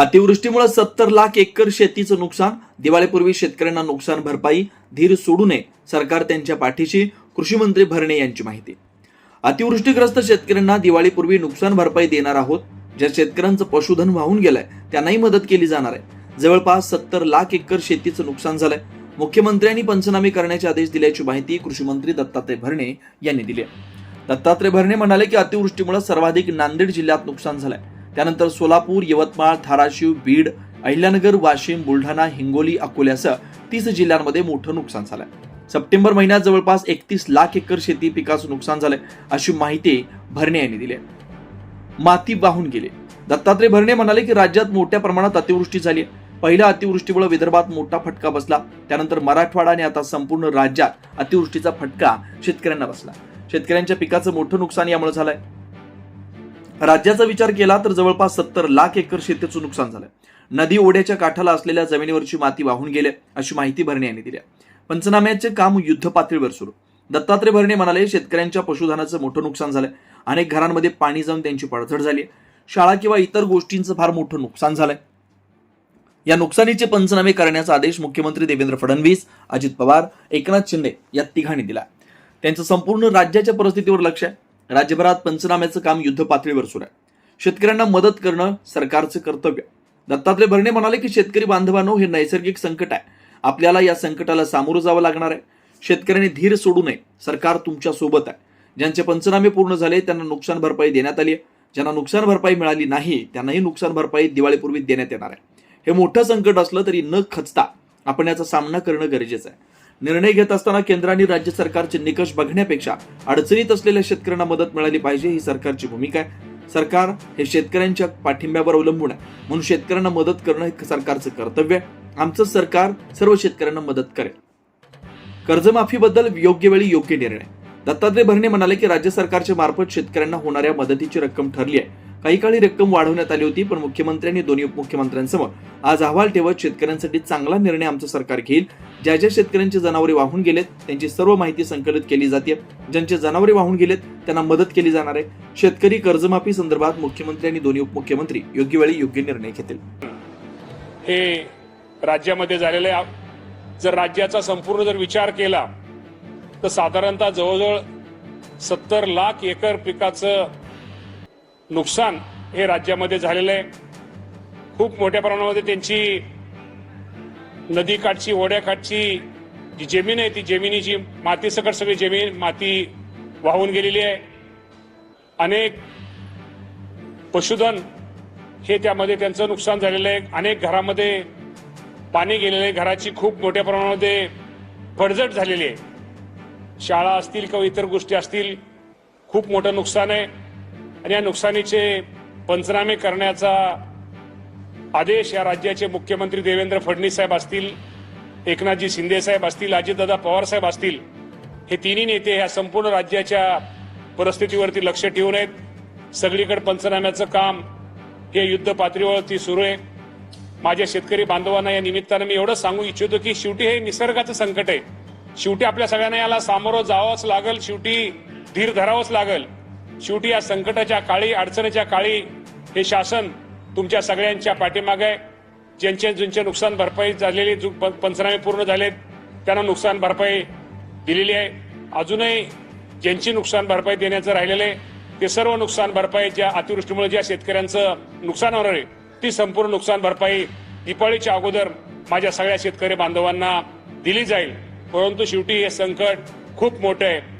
अतिवृष्टीमुळे सत्तर लाख एकर शेतीचं नुकसान दिवाळीपूर्वी शेतकऱ्यांना नुकसान भरपाई धीर सोडू नये सरकार त्यांच्या पाठीशी कृषी मंत्री भरणे यांची माहिती. अतिवृष्टीग्रस्त शेतकऱ्यांना दिवाळीपूर्वी नुकसान भरपाई देणार आहोत. ज्या शेतकऱ्यांचं पशुधन वाहून गेलंय त्यांनाही मदत केली जाणार आहे. जवळपास सत्तर लाख एकर शेतीचं नुकसान झालंय. मुख्यमंत्र्यांनी पंचनामे करण्याचे आदेश दिल्याची माहिती कृषी मंत्री दत्तात्रय भरणे यांनी दिली आहे. दत्तात्रय भरणे म्हणाले की अतिवृष्टीमुळे सर्वाधिक नांदेड जिल्ह्यात नुकसान झालंय. त्यानंतर सोलापूर यवतमाळ धाराशिव बीड अहिल्यानगर वाशिम बुलढाणा हिंगोली अकोल्यासह तीस जिल्ह्यांमध्ये मोठं नुकसान झालंय. सप्टेंबर महिन्यात जवळपास एकतीस लाख एकर शेती पिकाचं नुकसान झालंय अशी माहिती भरणे यांनी दिली आहे. माती वाहून गेले. दत्तात्रय भरणे म्हणाले की राज्यात मोठ्या प्रमाणात अतिवृष्टी झाली पहिल्या अतिवृष्टीमुळे विदर्भात मोठा फटका बसला. त्यानंतर मराठवाडा आणि आता संपूर्ण राज्यात अतिवृष्टीचा फटका शेतकऱ्यांना बसला. शेतकऱ्यांच्या पिकाचं मोठं नुकसान यामुळे झालंय. राज्याचा विचार केला तर जवळपास सत्तर लाख एकर शेतीचं नुकसान झालंय नदी ओढ्याच्या काठाला असलेल्या जमिनीवरची माती वाहून गेले अशी माहिती भरणे यांनी दिली. पंचनाम्याचे काम युद्ध पातळीवर सुरू. दत्तात्रय भरणे म्हणाले शेतकऱ्यांच्या पशुधनाचं मोठं नुकसान झालंय अनेक घरांमध्ये पाणी जाऊन त्यांची पडझड झाली. शाळा किंवा इतर गोष्टींचं फार मोठं नुकसान झालंय. या नुकसानीचे पंचनामे करण्याचा आदेश मुख्यमंत्री देवेंद्र फडणवीस अजित पवार एकनाथ शिंदे या तिघांनी दिला. त्यांचं संपूर्ण राज्याच्या परिस्थितीवर लक्ष आहे. राज्यभरात पंचनाम्याचं काम युद्ध पातळीवर सुरू आहे. शेतकऱ्यांना मदत करणं सरकारचं कर्तव्य दत्तात्रय भरणे म्हणाले की शेतकरी बांधवांनो हे नैसर्गिक संकट आहे. आपल्याला या संकटाला सामोरं जावं लागणार आहे. शेतकऱ्यांनी धीर सोडू नये. सरकार तुमच्यासोबत आहे. ज्यांचे पंचनामे पूर्ण झाले त्यांना नुकसान भरपाई देण्यात आली आहे. ज्यांना नुकसान भरपाई मिळाली नाही त्यांनाही नुकसान भरपाई दिवाळीपूर्वी देण्यात येणार आहे. हे मोठं संकट असलं तरी न खचता आपण याचा सामना करणं गरजेचं आहे. निर्णय घेत असताना केंद्र आणि राज्य सरकारचे निकष बघण्यापेक्षा अडचणीत असलेल्या शेतकऱ्यांना मदत मिळाली पाहिजे ही सरकारची भूमिका आहे. सरकार हे शेतकऱ्यांच्या पाठिंब्यावर अवलंबून आहे. म्हणून शेतकऱ्यांना मदत करणं हे सरकारचं कर्तव्य आहे. आमचं सरकार सर्व शेतकऱ्यांना मदत करेल. कर्जमाफीबद्दल योग्य वेळी योग्य निर्णय. दत्तात्रय भरणे म्हणाले की राज्य सरकारच्या मार्फत शेतकऱ्यांना होणाऱ्या मदतीची रक्कम ठरली आहे. काही काळी रक्कम वाढवण्यात आली होती पण मुख्यमंत्र्यांनी दोन्ही उपमुख्यमंत्र्यांसमोर आज अहवाल ठेवत शेतकऱ्यांसाठी चांगला निर्णय आमचं सरकार घेईल. ज्या ज्या शेतकऱ्यांची जनावरे वाहून गेलेत त्यांची सर्व माहिती संकलित केली जाते. ज्यांचे जनावरे वाहून गेलेत त्यांना मदत केली जाणार आहे. शेतकरी कर्जमाफी संदर्भात मुख्यमंत्री आणि दोन्ही उपमुख्यमंत्री योग्य वेळी योग्य निर्णय घेतील. हे राज्यामध्ये झालेलं आहे जर राज्याचा संपूर्ण जर विचार केला तर साधारणतः जवळजवळ सत्तर लाख एकर पिकाचं नुकसान हे राज्यामध्ये झालेलं आहे. खूप मोठ्या प्रमाणामध्ये त्यांची नदीकाठची ओढ्याकाठची जी जमीन आहे ती जमिनीची मातीसकट सगळी जमीन माती वाहून गेलेली आहे. अनेक पशुधन हे त्यामध्ये त्यांचं नुकसान झालेलं आहे. अनेक घरामध्ये पाणी गेलेलं आहे. घराची खूप मोठ्या प्रमाणामध्ये पडझड झालेली आहे. शाळा असतील किंवा इतर गोष्टी असतील खूप मोठं नुकसान आहे. आणि या नुकसानीचे पंचनामे करण्याचा आदेश या राज्याचे मुख्यमंत्री देवेंद्र फडणवीस साहेब असतील एकनाथजी शिंदे साहेब असतील अजितदादा पवार साहेब असतील हे तिन्ही नेते ह्या संपूर्ण राज्याच्या परिस्थितीवरती लक्ष ठेवून आहेत. सगळीकडे पंचनाम्याचं काम हे युद्ध पातळीवरती सुरू आहे. माझ्या शेतकरी बांधवांना या निमित्तानं मी एवढं सांगू इच्छितो की शेवटी हे निसर्गाचं संकट आहे. शेवटी आपल्या सगळ्यांना याला सामोरं जावंच लागल शेवटी धीर धरावंच लागल. शेवटी या संकटाच्या काळी अडचणीच्या काळी हे शासन तुमच्या सगळ्यांच्या पाठीमागे आहे. ज्यांचे ज्यांचे नुकसान भरपाई झालेली जो प- पंचनामे पूर्ण झालेत त्यांना नुकसान भरपाई दिलेली आहे. अजूनही ज्यांची नुकसान भरपाई देण्याचं राहिलेलं आहे ते सर्व नुकसान भरपाई ज्या अतिवृष्टीमुळे ज्या शेतकऱ्यांचं नुकसान होणार आहे ती संपूर्ण नुकसान भरपाई दिपाळीच्या अगोदर माझ्या सगळ्या शेतकरी बांधवांना दिली जाईल. परंतु शेवटी हे संकट खूप मोठं आहे.